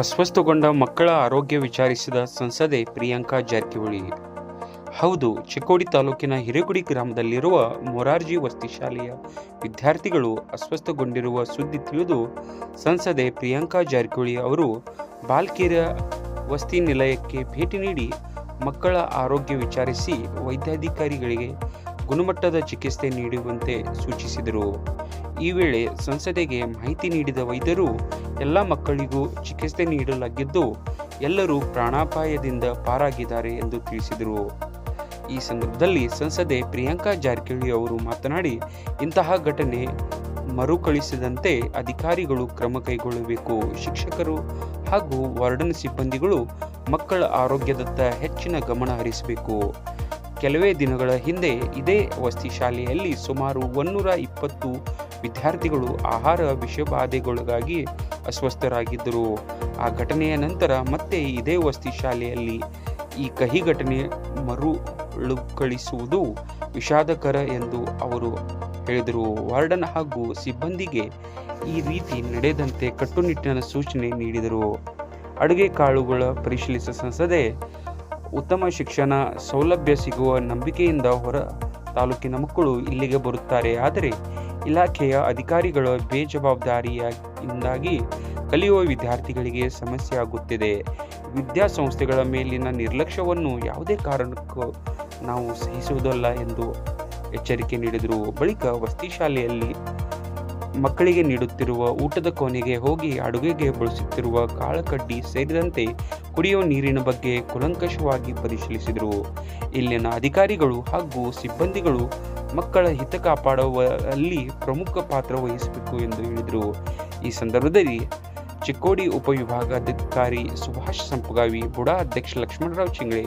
ಅಸ್ವಸ್ಥಗೊಂಡ ಮಕ್ಕಳ ಆರೋಗ್ಯ ವಿಚಾರಿಸಿದ ಸಂಸದೆ ಪ್ರಿಯಾಂಕಾ ಜಾರಕಿಹೊಳಿ. ಹೌದು, ಚಿಕ್ಕೋಡಿ ತಾಲೂಕಿನ ಹಿರೇಗುಡಿ ಗ್ರಾಮದಲ್ಲಿರುವ ಮೊರಾರ್ಜಿ ವಸತಿ ಶಾಲೆಯ ವಿದ್ಯಾರ್ಥಿಗಳು ಅಸ್ವಸ್ಥಗೊಂಡಿರುವ ಸುದ್ದಿ ತಿಳಿದು ಸಂಸದೆ ಪ್ರಿಯಾಂಕಾ ಜಾರಕಿಹೊಳಿ ಅವರು ಬಾಲ್ಕಿರ ವಸತಿ ನಿಲಯಕ್ಕೆ ಭೇಟಿ ನೀಡಿ ಮಕ್ಕಳ ಆರೋಗ್ಯ ವಿಚಾರಿಸಿ ವೈದ್ಯಾಧಿಕಾರಿಗಳಿಗೆ ಗುಣಮಟ್ಟದ ಚಿಕಿತ್ಸೆ ನೀಡುವಂತೆ ಸೂಚಿಸಿದರು. ಈ ವೇಳೆ ಸಂಸದೆಗೆ ಮಾಹಿತಿ ನೀಡಿದ ವೈದ್ಯರು, ಎಲ್ಲ ಮಕ್ಕಳಿಗೂ ಚಿಕಿತ್ಸೆ ನೀಡಲಾಗಿದ್ದು, ಎಲ್ಲರೂ ಪ್ರಾಣಾಪಾಯದಿಂದ ಪಾರಾಗಿದ್ದಾರೆ ಎಂದು ತಿಳಿಸಿದರು. ಈ ಸಂದರ್ಭದಲ್ಲಿ ಸಂಸದೆ ಪ್ರಿಯಾಂಕಾ ಜಾರಕಿಹೊಳಿ ಅವರು ಮಾತನಾಡಿ, ಇಂತಹ ಘಟನೆ ಮರುಕಳಿಸದಂತೆ ಅಧಿಕಾರಿಗಳು ಕ್ರಮ ಕೈಗೊಳ್ಳಬೇಕು. ಶಿಕ್ಷಕರು ಹಾಗೂ ವಾರ್ಡನ್ ಸಿಬ್ಬಂದಿಗಳು ಮಕ್ಕಳ ಆರೋಗ್ಯದತ್ತ ಹೆಚ್ಚಿನ ಗಮನ ಹರಿಸಬೇಕು. ಕೆಲವೇ ದಿನಗಳ ಹಿಂದೆ ಇದೇ ವಸತಿ ಶಾಲೆಯಲ್ಲಿ ಸುಮಾರು ಒನ್ನೂರ ಇಪ್ಪತ್ತು ವಿದ್ಯಾರ್ಥಿಗಳು ಆಹಾರ ವಿಷಬಾಧೆಗೊಳಗಾಗಿ ಅಸ್ವಸ್ಥರಾಗಿದ್ದರು. ಆ ಘಟನೆಯ ನಂತರ ಮತ್ತೆ ಇದೇ ವಸ್ತಿ ಶಾಲೆಯಲ್ಲಿ ಈ ಕಹಿ ಘಟನೆ ಮರುಳುಕಳಿಸುವುದು ವಿಷಾದಕರ ಎಂದು ಅವರು ಹೇಳಿದರು. ವಾರ್ಡನ್ ಹಾಗೂ ಸಿಬ್ಬಂದಿಗೆ ಈ ರೀತಿ ನಡೆದಂತೆ ಕಟ್ಟುನಿಟ್ಟಿನ ಸೂಚನೆ ನೀಡಿದರು. ಅಡುಗೆ ಕಾಳುಗಳ ಪರಿಶೀಲಿಸಿದ ಸಂಸದೆ, ಉತ್ತಮ ಶಿಕ್ಷಣ ಸೌಲಭ್ಯ ಸಿಗುವ ನಂಬಿಕೆಯಿಂದ ಹೊರ ತಾಲೂಕಿನ ಮಕ್ಕಳು ಇಲ್ಲಿಗೆ ಬರುತ್ತಾರೆ. ಆದರೆ ಇಲಾಖೆಯ ಅಧಿಕಾರಿಗಳ ಬೇಜವಾಬ್ದಾರಿಯಿಂದಾಗಿ ಕಲಿಯುವ ವಿದ್ಯಾರ್ಥಿಗಳಿಗೆ ಸಮಸ್ಯೆ ಆಗುತ್ತಿದೆ. ವಿದ್ಯಾಸಂಸ್ಥೆಗಳ ಮೇಲಿನ ನಿರ್ಲಕ್ಷ್ಯವನ್ನು ಯಾವುದೇ ಕಾರಣಕ್ಕೂ ನಾವು ಸಹಿಸುವುದಲ್ಲ ಎಂದು ಎಚ್ಚರಿಕೆ ನೀಡಿದರು. ಬಳಿಕ ವಸತಿ ಶಾಲೆಯಲ್ಲಿ ಮಕ್ಕಳಿಗೆ ನೀಡುತ್ತಿರುವ ಊಟದ ಕೊನೆಗೆ ಹೋಗಿ ಅಡುಗೆಗೆ ಬಳಸುತ್ತಿರುವ ಕಾಳಕಡ್ಡಿ ಸೇರಿದಂತೆ ಕುಡಿಯುವ ನೀರಿನ ಬಗ್ಗೆ ಕುಲಂಕಷವಾಗಿ ಪರಿಶೀಲಿಸಿದರು. ಇಲ್ಲಿನ ಅಧಿಕಾರಿಗಳು ಹಾಗೂ ಸಿಬ್ಬಂದಿಗಳು ಮಕ್ಕಳ ಹಿತ ಕಾಪಾಡುವಲ್ಲಿ ಪ್ರಮುಖ ಪಾತ್ರ ವಹಿಸಬೇಕು ಎಂದು ಹೇಳಿದರು. ಈ ಸಂದರ್ಭದಲ್ಲಿ ಚಿಕ್ಕೋಡಿ ಉಪವಿಭಾಗಾಧಿಕಾರಿ ಸುಭಾಷ್ ಸಂಪಗಾವಿ, ಬುಡಾ ಅಧ್ಯಕ್ಷ ಲಕ್ಷ್ಮಣರಾವ್ ಚಿಂಗ್ಳೆ,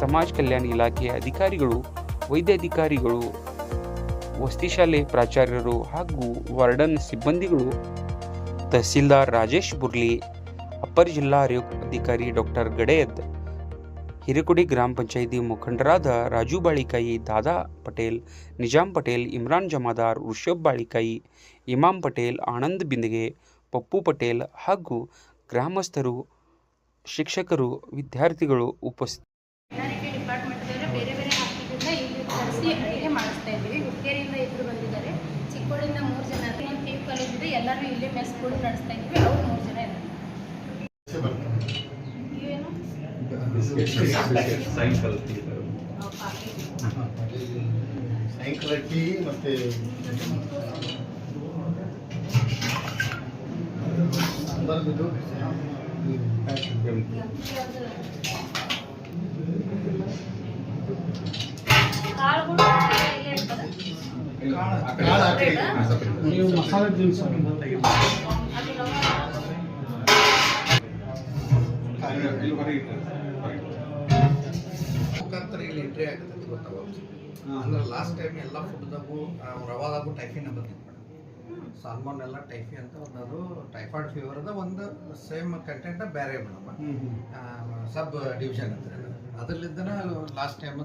ಸಮಾಜ ಕಲ್ಯಾಣ ಇಲಾಖೆಯ ಅಧಿಕಾರಿಗಳು, ವೈದ್ಯಾಧಿಕಾರಿಗಳು, ವಸತಿ ಶಾಲೆ ಪ್ರಾಚಾರ್ಯರು ಹಾಗೂ ವಾರ್ಡನ್ ಸಿಬ್ಬಂದಿಗಳು, ತಹಸೀಲ್ದಾರ್ ರಾಜೇಶ್ ಬುರ್ಲಿ ಅಪ್ಪರ್ ಜಿಲ್ಲಾ ಆರೋಗ್ಯ ಅಧಿಕಾರಿ ಡಾಕ್ಟರ್ ಗಡೇದ್ ಹಿರೇಕೊಡಿ ಗ್ರಾಮ ಪಂಚಾಯಿತಿ ಮುಖಂಡರಾದ ರಾಜು ಬಾಳಿಕಾಯಿ, ದಾದಾ ಪಟೇಲ್, ನಿಜಾಂ ಪಟೇಲ್, ಇಮ್ರಾನ್ ಜಮಾದಾರ್, ಋಷಭ್ ಬಾಳಿಕಾಯಿ ಇಮಾಮ್ ಪಟೇಲ್, ಆನಂದ್ ಬಿಂದಿಗೆ, ಪಪ್ಪು ಪಟೇಲ್ ಹಾಗೂ ಗ್ರಾಮಸ್ಥರು, ಶಿಕ್ಷಕರು, ವಿದ್ಯಾರ್ಥಿಗಳು ಉಪಸ್ಥಿತ ಎಲ್ಲರೂ ಇಲ್ಲೇ ಮೆಸ್ ಕೂಡ ನಡೆಸ್ತಾ ಇದ್ವಿ ಅವ್ರು ಮೂರು ಜನ ಇದ್ದಾರೆ. ಅವು ಕಾಫಿ. ಸಾಯಂಕಾಲ ಟೀ ಮತ್ತೆ ನೀವು ಮಸಾಲೆ ದಿನಸು ಆಗುತ್ತೆ ಅಂದ್ರೆ ಲಾಸ್ಟ್ ಟೈಮ್ ಎಲ್ಲ ಫುಡ್ದಾಗು ರವಾದಾಗು ಟೈಫಿನ ಬಂದಿತ್ತು ಸಾಲ್ಮನ್ ಎಲ್ಲ ಟೈಫಿ ಅಂತ ಒಂದದು ಟೈಫಾಯ್ಡ್ ಫೀವರ್ ಅದ ಒಂದು ಸೇಮ್ ಕಂಟೆಂಟ್ ಬೇರೆ ಮೇಡಮ್. ಸಬ್ ಡಿವಿಷನ್ ಅಂತ. ಅದರಲ್ಲಿದ್ದನ ಲಾಸ್ಟ್ ಟೈಮ್